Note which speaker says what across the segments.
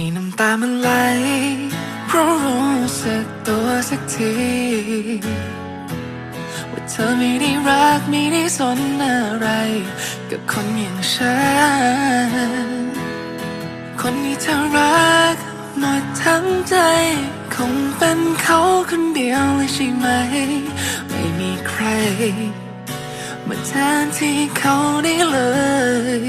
Speaker 1: ที่น้ำตามันไหลเพราะรู้สึกตัวสักทีว่าเธอไม่ได้รักไม่ได้สนอะไร กับคนอย่างฉัน คนที่เธอรักหมดทั้งใจ คงเป็นเขาคนเดียวเลยใช่ไหม ไม่มีใคร มาแทนที่เขาได้เลย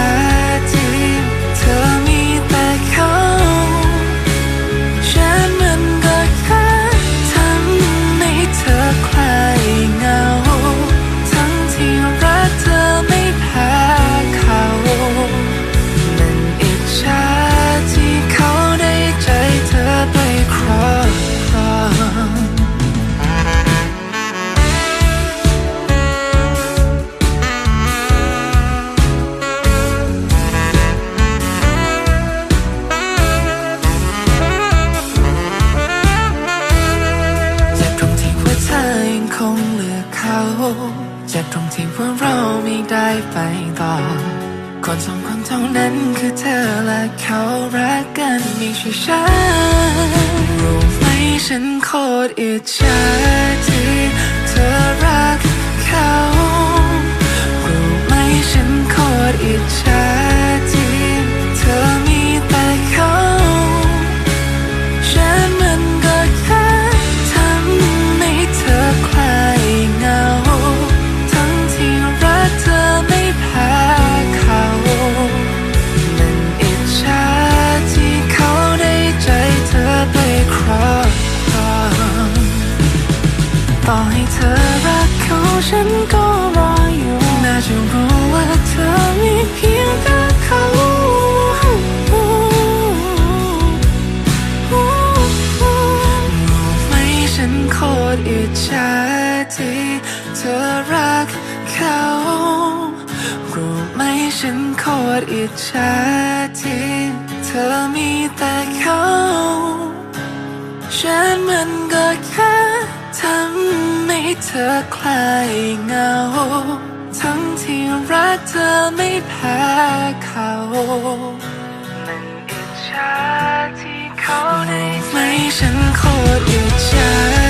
Speaker 1: เขาเจ็บตรงที่ว่าเราไม่ได้ไปต่อ คนสองคนเท่านั้นคือเธอและเขารักกันไม่ใช่ฉันรู้ไหมฉันโคตรอิจฉาที่เธอรักเขารู้ไหมฉันโคตรอิจฉา เธอรักเขาฉันก็รออยู่ น่าจะรู้ว่าเธอมีเพียงแต่เขารู้ไหมฉันโคตรอิจฉาที่เธอรักเขารู้ไหมฉันโคตรอิจฉาที่เธอมีแต่เขาฉันมันก็แค่ทำ ให้เธอคลายเหงา ทั้งที่รักเธอไม่แพ้เขามันอิจฉาที่เขาได้ไม่ฉันโคตรอิจฉา